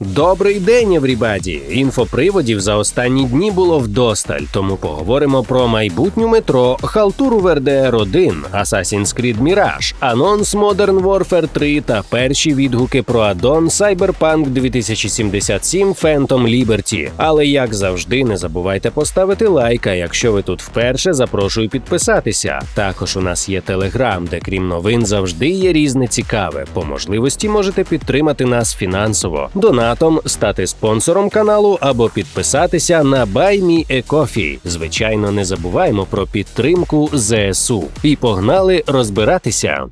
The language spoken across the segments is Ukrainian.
Добрий день, еврібаді! Інфоприводів за останні дні було вдосталь, тому поговоримо про майбутню метро, халтуру в RDR 1, Assassin's Creed Mirage, анонс Modern Warfare 3 та перші відгуки про аддон Cyberpunk 2077 Phantom Liberty. Але як завжди, не забувайте поставити лайк, а якщо ви тут вперше, запрошую підписатися. Також у нас є телеграм, де крім новин завжди є різне цікаве. По можливості можете підтримати нас фінансово. Донатом стати спонсором каналу або підписатися на BuyMeACoffee. Звичайно, не забуваємо про підтримку ЗСУ. І погнали розбиратися.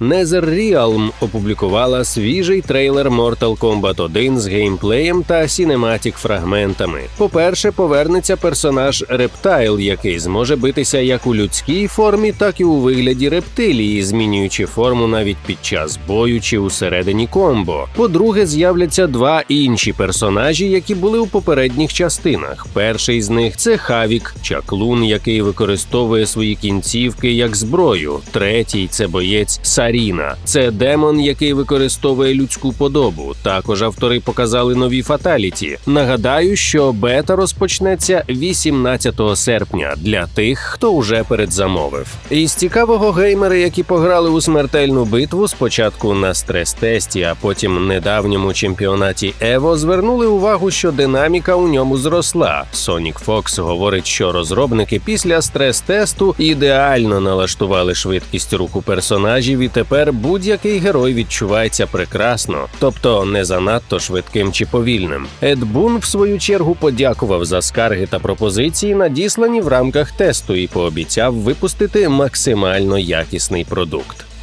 NetherRealm опублікувала свіжий трейлер Mortal Kombat 1 з геймплеєм та сінематік фрагментами. По-перше, повернеться персонаж Рептайл, який зможе битися як у людській формі, так і у вигляді рептилії, змінюючи форму навіть під час бою чи усередині комбо. По-друге, з'являться два інші персонажі, які були у попередніх частинах. Перший з них це Хавік, чаклун, який використовує свої кінцівки як зброю. Третій це боєць Саріна. Це демон, який використовує людську подобу. Також автори показали нові фаталіті. Нагадаю, що бета розпочнеться 18 серпня для тих, хто вже передзамовив. Із цікавого геймери, які пограли у смертельну битву, спочатку на стрес-тесті, а потім недавньому чемпіонаті Ево, звернули увагу, що динаміка у ньому зросла. Sonic Fox говорить, що розробники після стрес-тесту ідеально налаштували швидкість руху персонажів, і тепер будь-який герой відчувається прекрасно, тобто не занадто швидким чи повільним. Ед Бун, в свою чергу, подякував за скарги та пропозиції, надіслані в рамках тесту, і пообіцяв випустити максимально якісний продукт.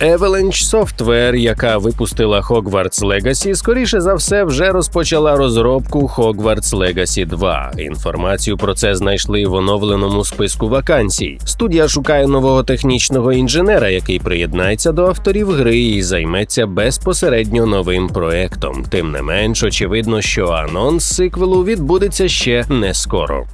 Avalanche Software, яка випустила Hogwarts Legacy, скоріше за все вже розпочала розробку Hogwarts Legacy 2. Інформацію про це знайшли в оновленому списку вакансій. Студія шукає нового технічного інженера, який приєднається до авторів гри і займеться безпосередньо новим проектом. Тим не менш, очевидно, що анонс сиквелу відбудеться ще не скоро.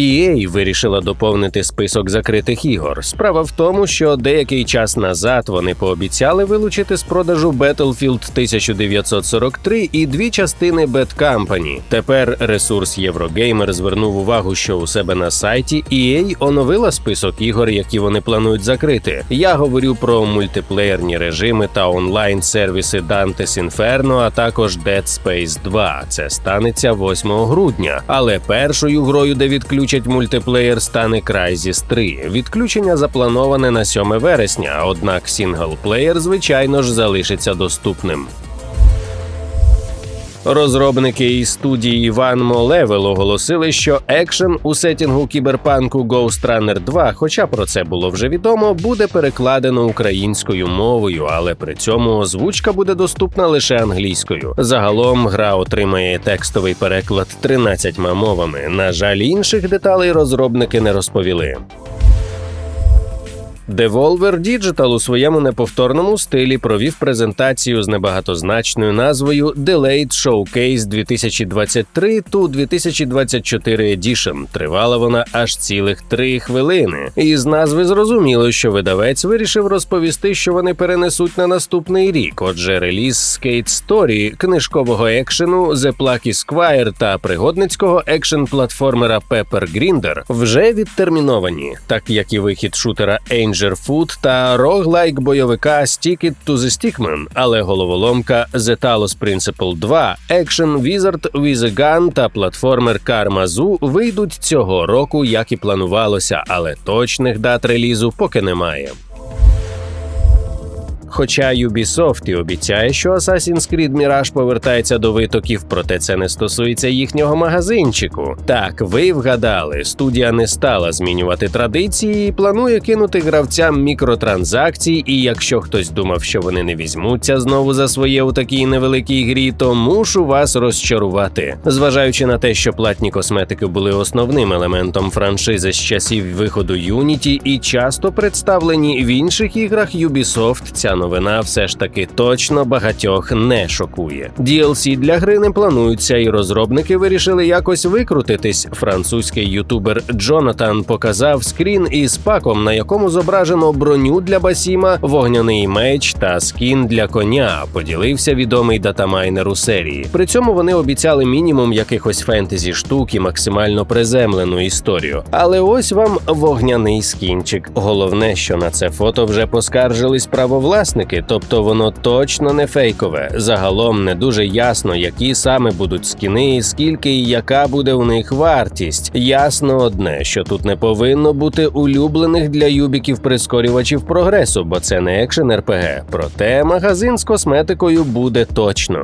EA вирішила доповнити список закритих ігор. Справа в тому, що деякий час назад вони пообіцяли вилучити з продажу Battlefield 1943 і дві частини Bad Company. Тепер ресурс Eurogamer звернув увагу, що у себе на сайті EA оновила список ігор, які вони планують закрити. Я говорю про мультиплеєрні режими та онлайн сервіси Dante's Inferno, а також Dead Space 2. Це станеться 8 грудня. Але першою грою, де відключать мультиплеєр, стане Crysis 3. Відключення заплановане на 7 вересня, однак сінглплеєр, звичайно ж, залишиться доступним. Розробники із студії More Level оголосили, що екшен у сетінгу кіберпанку Ghost Runner 2, хоча про це було вже відомо, буде перекладено українською мовою, але при цьому озвучка буде доступна лише англійською. Загалом гра отримає текстовий переклад 13 мовами. На жаль, інших деталей розробники не розповіли. Devolver Digital у своєму неповторному стилі провів презентацію з небагатозначною назвою Delayed Showcase 2023 to 2024 Edition. Тривала вона аж цілих три хвилини. І з назви зрозуміло, що видавець вирішив розповісти, що вони перенесуть на наступний рік. Отже, реліз Skate Story, книжкового екшену The Plucky Squire та пригодницького екшен-платформера Pepper Grinder вже відтерміновані, так як і вихід шутера Angel Food та роглайк бойовика Stick It to the Stickman, але головоломка The Talos Principle 2, Action Wizard with a Gun та платформер Zoo вийдуть цього року, як і планувалося, але точних дат релізу поки немає. Хоча Ubisoft і обіцяє, що Assassin's Creed Mirage повертається до витоків, проте це не стосується їхнього магазинчику. Так, ви вгадали, студія не стала змінювати традиції і планує кинути гравцям мікротранзакції. І якщо хтось думав, що вони не візьмуться знову за своє у такій невеликій грі, то мушу вас розчарувати. Зважаючи на те, що платні косметики були основним елементом франшизи з часів виходу Unity і часто представлені в інших іграх Ubisoft, ця новина все ж таки точно багатьох не шокує. DLC для гри не плануються, і розробники вирішили якось викрутитись. Французький ютубер Джонатан показав скрін із паком, на якому зображено броню для Басіма, вогняний меч та скін для коня. Поділився відомий датамайнер у серії. При цьому вони обіцяли мінімум якихось фентезі штук і максимально приземлену історію. Але ось вам вогняний скінчик. Головне, що на це фото вже поскаржились правовласники, тобто воно точно не фейкове. Загалом не дуже ясно, які саме будуть скіни, скільки і яка буде у них вартість. Ясно одне, що тут не повинно бути улюблених для юбіків прискорювачів прогресу, бо це не екшен РПГ. Проте магазин з косметикою буде точно.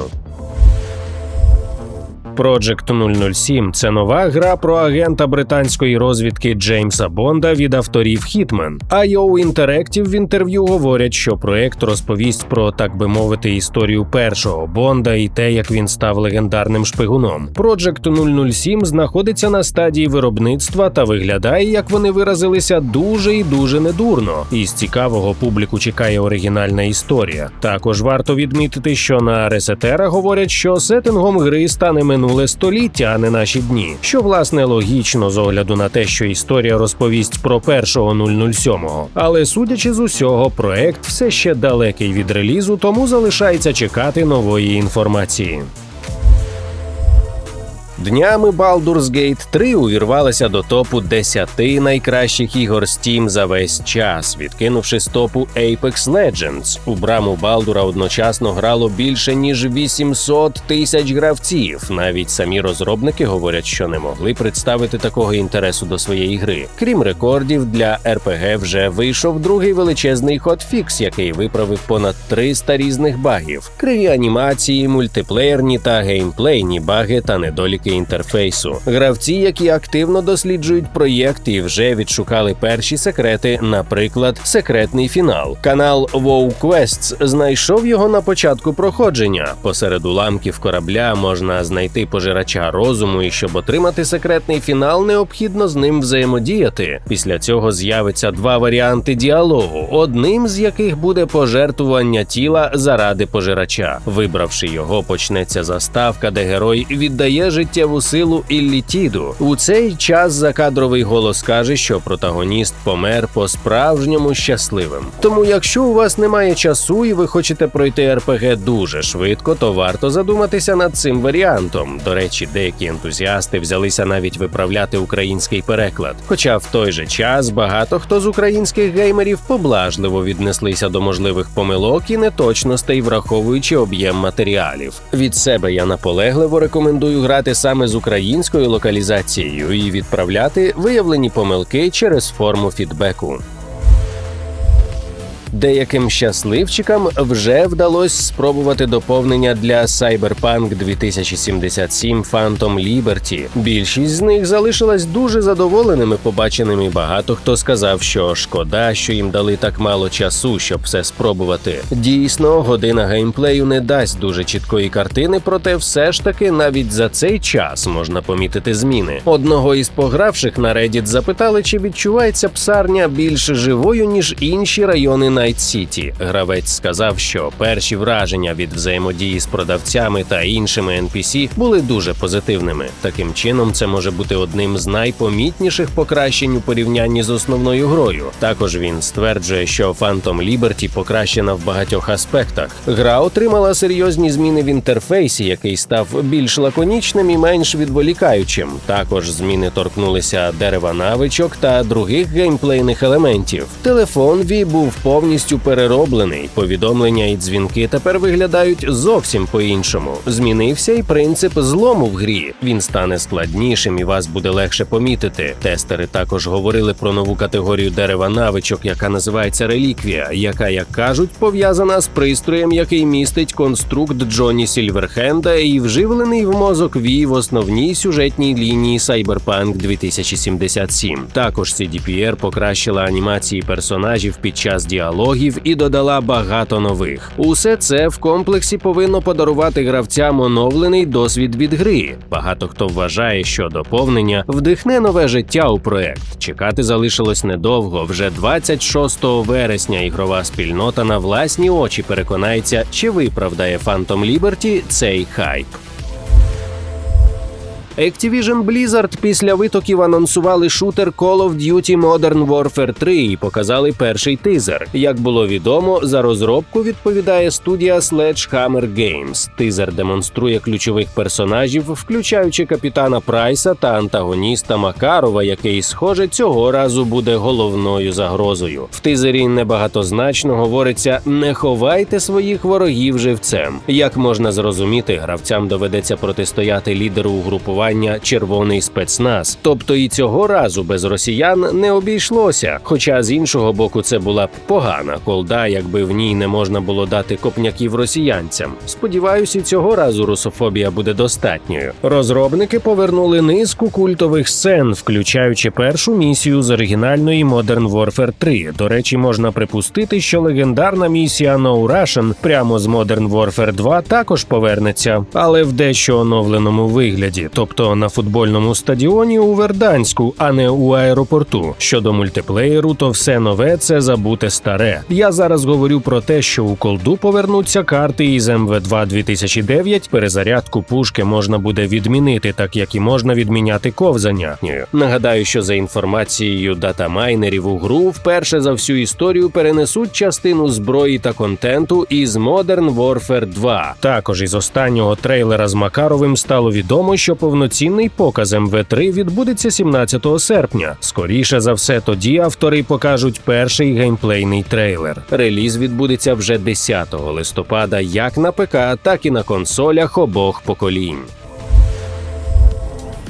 Project 007 – це нова гра про агента британської розвідки Джеймса Бонда від авторів Hitman. IO Interactive в інтерв'ю говорять, що проект розповість про, так би мовити, історію першого Бонда і те, як він став легендарним шпигуном. Project 007 знаходиться на стадії виробництва та виглядає, як вони виразилися, дуже і дуже недурно. Із цікавого публіку чекає оригінальна історія. Також варто відмітити, що на Ресетера говорять, що сеттингом гри стане минуле століття, а не наші дні. Що власне логічно з огляду на те, що історія розповість про першого 007-го. Але судячи з усього, проект все ще далекий від релізу, тому залишається чекати нової інформації. Днями Baldur's Gate 3 увірвалася до топу 10 найкращих ігор Steam за весь час, відкинувши з топу Apex Legends. У браму Балдура одночасно грало більше ніж 800 тисяч гравців. Навіть самі розробники говорять, що не могли представити такого інтересу до своєї гри. Крім рекордів, для RPG вже вийшов другий величезний хотфікс, який виправив понад 300 різних багів: криві анімації, мультиплеєрні та геймплейні баги та недоліки інтерфейсу. Гравці, які активно досліджують проєкт і вже відшукали перші секрети, наприклад, секретний фінал. Канал WoW Quests знайшов його на початку проходження. Посеред уламків корабля можна знайти пожирача розуму, і щоб отримати секретний фінал, необхідно з ним взаємодіяти. Після цього з'явиться два варіанти діалогу, одним з яких буде пожертвування тіла заради пожирача. Вибравши його, почнеться заставка, де герой віддає життєву силу Іллітіду. У цей час закадровий голос каже, що протагоніст помер по-справжньому щасливим. Тому, якщо у вас немає часу і ви хочете пройти РПГ дуже швидко, то варто задуматися над цим варіантом. До речі, деякі ентузіасти взялися навіть виправляти український переклад. Хоча в той же час багато хто з українських геймерів поблажливо віднеслися до можливих помилок і неточностей, враховуючи об'єм матеріалів. Від себе я наполегливо рекомендую грати саме з українською локалізацією і відправляти виявлені помилки через форму фідбеку. Деяким щасливчикам вже вдалося спробувати доповнення для Cyberpunk 2077 Phantom Liberty. Більшість з них залишилась дуже задоволеними побаченим і багато хто сказав, що шкода, що їм дали так мало часу, щоб все спробувати. Дійсно, година геймплею не дасть дуже чіткої картини, проте все ж таки навіть за цей час можна помітити зміни. Одного із погравших на Reddit запитали, чи відчувається псарня більш живою ніж інші райони Найт Сіті. Гравець сказав, що перші враження від взаємодії з продавцями та іншими NPC були дуже позитивними. Таким чином, це може бути одним з найпомітніших покращень у порівнянні з основною грою. Також він стверджує, що Phantom Liberty покращена в багатьох аспектах. Гра отримала серйозні зміни в інтерфейсі, який став більш лаконічним і менш відволікаючим. Також зміни торкнулися дерева навичок та других геймплейних елементів. Телефон Ві був повністю перероблений. Повідомлення і дзвінки тепер виглядають зовсім по-іншому. Змінився і принцип злому в грі. Він стане складнішим і вас буде легше помітити. Тестери також говорили про нову категорію дерева навичок, яка називається реліквія, яка, як кажуть, пов'язана з пристроєм, який містить конструкт Джонні Сільверхенда і вживлений в мозок Ві в основній сюжетній лінії Cyberpunk 2077. Також CDPR покращила анімації персонажів під час діалогу діалогів і додала багато нових. Усе це в комплексі повинно подарувати гравцям оновлений досвід від гри. Багато хто вважає, що доповнення вдихне нове життя у проект. Чекати залишилось недовго. Вже 26 вересня ігрова спільнота на власні очі переконається, чи виправдає Phantom Liberty цей хайп. Activision Blizzard після витоків анонсували шутер Call of Duty Modern Warfare 3 і показали перший тизер. Як було відомо, за розробку відповідає студія Sledgehammer Games. Тизер демонструє ключових персонажів, включаючи капітана Прайса та антагоніста Макарова, який, схоже, цього разу буде головною загрозою. В тизері небагатозначно говориться: не ховайте своїх ворогів живцем. Як можна зрозуміти, гравцям доведеться протистояти лідеру угрупування Червоний спецназ. Тобто і цього разу без росіян не обійшлося. Хоча з іншого боку, це була б погана колда, якби в ній не можна було дати копняків росіянцям. Сподіваюся, цього разу русофобія буде достатньою. Розробники повернули низку культових сцен, включаючи першу місію з оригінальної Modern Warfare 3. До речі, можна припустити, що легендарна місія No Russian прямо з Modern Warfare 2 також повернеться, але в дещо оновленому вигляді, тобто на футбольному стадіоні у Верданську, а не у аеропорту. Щодо мультиплеєру, то все нове це забуте старе. Я зараз говорю про те, що у колду повернуться карти із МВ2 2009, Перезарядку пушки можна буде відмінити, так як і можна відміняти ковзання. Нагадаю, що за інформацією датамайнерів у гру вперше за всю історію перенесуть частину зброї та контенту із Modern Warfare 2. Також із останнього трейлера з Макаровим стало відомо, що повноцінний показ МВ3 відбудеться 17 серпня. Скоріше за все, тоді автори покажуть перший геймплейний трейлер. Реліз відбудеться вже 10 листопада, як на ПК, так і на консолях обох поколінь.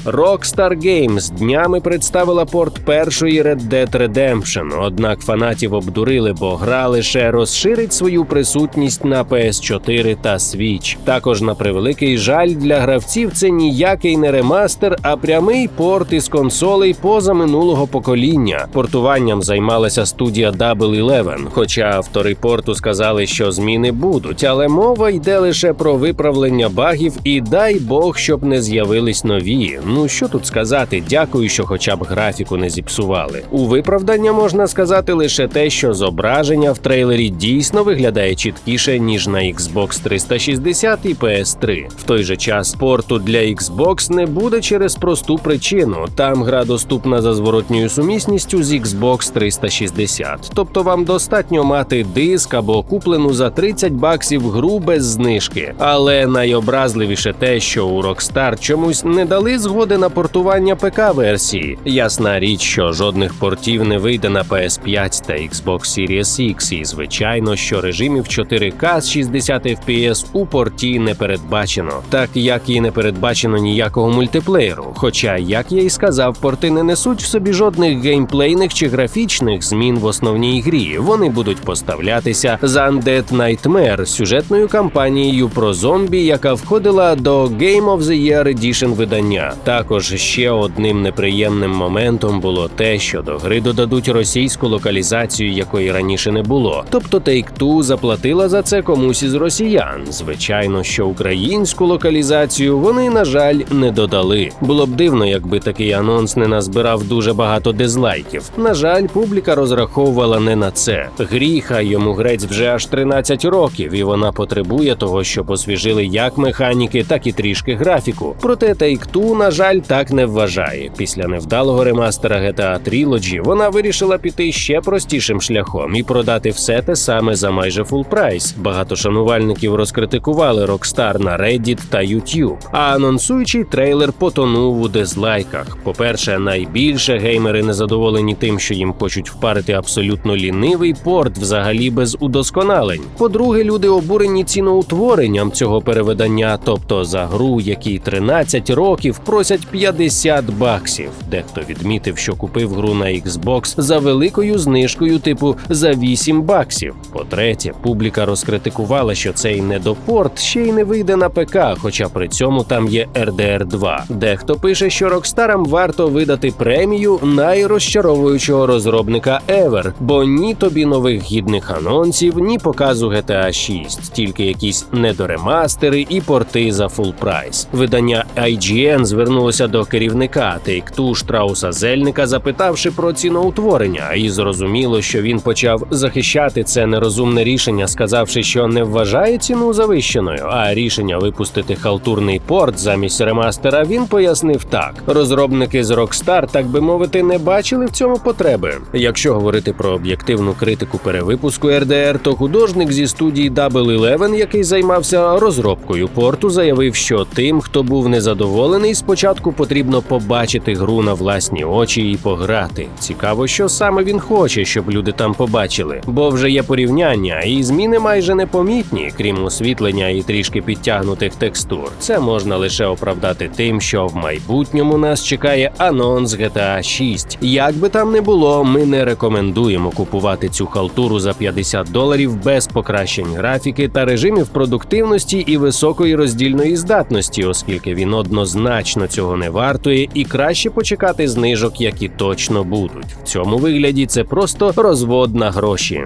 Rockstar Games днями представила порт першої Red Dead Redemption, однак фанатів обдурили, бо гра лише розширить свою присутність на PS4 та Switch. Також на превеликий жаль для гравців це ніякий не ремастер, а прямий порт із консолей поза минулого покоління. Портуванням займалася студія Double Eleven, хоча автори порту сказали, що зміни будуть, але мова йде лише про виправлення багів і дай Бог, щоб не з'явились нові. Ну що тут сказати, дякую, що хоча б графіку не зіпсували. У виправдання можна сказати лише те, що зображення в трейлері дійсно виглядає чіткіше ніж на Xbox 360 і PS3. В той же час порту для Xbox не буде через просту причину. Там гра доступна за зворотньою сумісністю з Xbox 360. Тобто вам достатньо мати диск або куплену за 30 баксів гру без знижки. Але найобразливіше те, що у Rockstar чомусь не дали згоди на портування ПК-версії. Ясна річ, що жодних портів не вийде на PS5 та Xbox Series X, і звичайно, що режимів 4К з 60 FPS у порті не передбачено, так як і не передбачено ніякого мультиплеєру. Хоча, як я й сказав, порти не несуть в собі жодних геймплейних чи графічних змін в основній грі. Вони будуть поставлятися за Undead Nightmare, сюжетною кампанією про зомбі, яка входила до Game of the Year Edition видання. Також ще одним неприємним моментом було те, що до гри додадуть російську локалізацію, якої раніше не було. Тобто Take-Two заплатила за це комусь із росіян. Звичайно, що українську локалізацію вони, на жаль, не додали. Було б дивно, якби такий анонс не назбирав дуже багато дизлайків. На жаль, публіка розраховувала не на це. Гріха йому грець вже аж 13 років, і вона потребує того, щоб освіжили як механіки, так і трішки графіку. Проте Take-Two, на жаль, так не вважає. Після невдалого ремастера GTA Trilogy вона вирішила піти ще простішим шляхом і продати все те саме за майже фул прайс. Багато шанувальників розкритикували Rockstar на Reddit та YouTube, а анонсуючий трейлер потонув у дизлайках. По-перше, найбільше геймери незадоволені тим, що їм хочуть впарити абсолютно лінивий порт, взагалі без удосконалень. По-друге, люди обурені ціноутворенням цього переведення, тобто за гру, якій 13 років просять просять 50 баксів. Дехто відмітив, що купив гру на Xbox за великою знижкою, типу за 8 баксів. По-третє, публіка розкритикувала, що цей недопорт ще й не вийде на ПК, хоча при цьому там є RDR 2. Дехто пише, що Рокстарам варто видати премію найрозчаровуючого розробника Ever, бо ні тобі нових гідних анонсів, ні показу GTA 6, тільки якісь недоремастери і порти за фул прайс. Видання IGN звернулося до керівника Take-Two Штрауса Зельника, запитавши про ціноутворення, і зрозуміло, що він почав захищати це нерозумне рішення, сказавши, що не вважає ціну завищеною, а рішення випустити халтурний порт замість ремастера він пояснив так: розробники з Rockstar, так би мовити, не бачили в цьому потреби. Якщо говорити про об'єктивну критику перевипуску RDR, то художник зі студії Double Eleven, який займався розробкою порту, заявив, що тим, хто був незадоволений, спочатку потрібно побачити гру на власні очі і пограти. Цікаво, що саме він хоче, щоб люди там побачили, бо вже є порівняння, і зміни майже непомітні, крім освітлення і трішки підтягнутих текстур. Це можна лише оправдати тим, що в майбутньому нас чекає анонс GTA 6. Як би там не було, ми не рекомендуємо купувати цю халтуру за 50 доларів без покращень графіки та режимів продуктивності і високої роздільної здатності, оскільки він однозначно цього не вартує, і краще почекати знижок, які точно будуть. В цьому вигляді це просто розвод на гроші.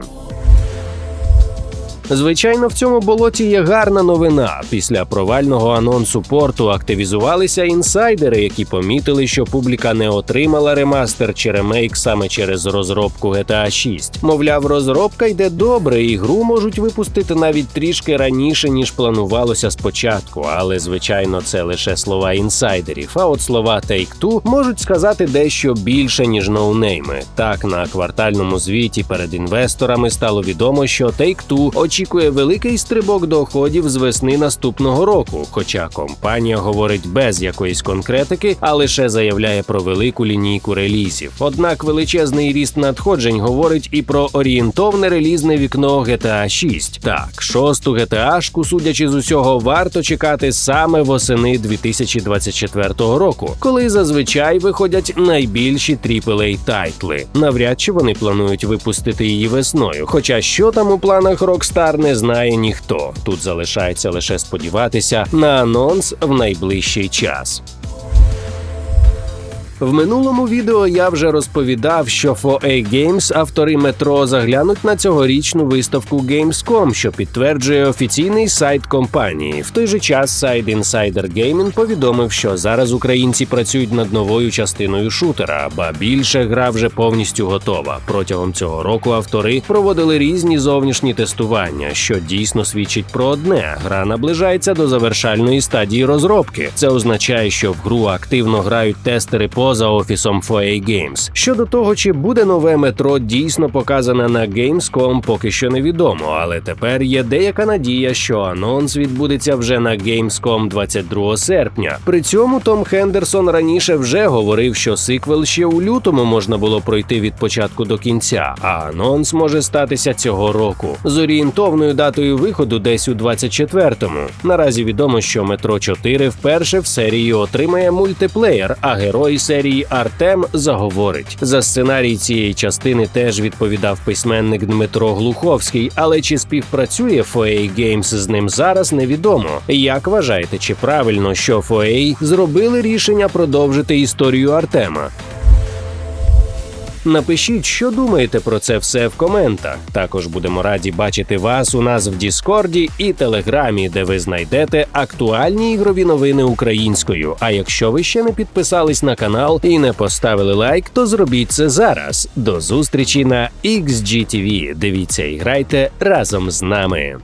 Звичайно, в цьому болоті є гарна новина. Після провального анонсу порту активізувалися інсайдери, які помітили, що публіка не отримала ремастер чи ремейк саме через розробку GTA 6. Мовляв, розробка йде добре, і гру можуть випустити навіть трішки раніше ніж планувалося спочатку. Але звичайно, це лише слова інсайдерів. А от слова Take-Two можуть сказати дещо більше ніж ноунейми. Так на квартальному звіті перед інвесторами стало відомо, що Take-Two очікує великий стрибок доходів з весни наступного року. Хоча компанія говорить без якоїсь конкретики, а лише заявляє про велику лінійку релізів. Однак величезний ріст надходжень говорить і про орієнтовне релізне вікно GTA 6. Так, шосту GTA-шку, судячи з усього, варто чекати саме восени 2024 року, коли зазвичай виходять найбільші aaa тайтли. Навряд чи вони планують випустити її весною. Хоча що там у планах Rockstar не знає ніхто. Тут залишається лише сподіватися на анонс в найближчий час. В минулому відео я вже розповідав, що 4A Games, автори метро, заглянуть на цьогорічну виставку Gamescom, що підтверджує офіційний сайт компанії. В той же час сайт Insider Gaming повідомив, що зараз українці працюють над новою частиною шутера, ба більше гра вже повністю готова. Протягом цього року автори проводили різні зовнішні тестування, що дійсно свідчить про одне: гра наближається до завершальної стадії розробки. Це означає, що в гру активно грають тестери поза офісом 4A Games. Щодо того, чи буде нове метро дійсно показане на Gamescom, поки що невідомо, але тепер є деяка надія, що анонс відбудеться вже на Gamescom 22 серпня. При цьому Том Хендерсон раніше вже говорив, що сиквел ще у лютому можна було пройти від початку до кінця, а анонс може статися цього року з орієнтовною датою виходу десь у 24-му. Наразі відомо, що метро 4 вперше в серії отримає мультиплеєр, а герой серії Артем заговорить. За сценарій цієї частини теж відповідав письменник Дмитро Глуховський, але чи співпрацює 4A Games з ним зараз, невідомо. Як вважаєте, чи правильно, що 4A зробили рішення продовжити історію Артема? Напишіть, що думаєте про це все в коментах. Також будемо раді бачити вас у нас в Діскорді і Телеграмі, де ви знайдете актуальні ігрові новини українською. А якщо ви ще не підписались на канал і не поставили лайк, то зробіть це зараз. До зустрічі на XGTV. Дивіться і грайте разом з нами.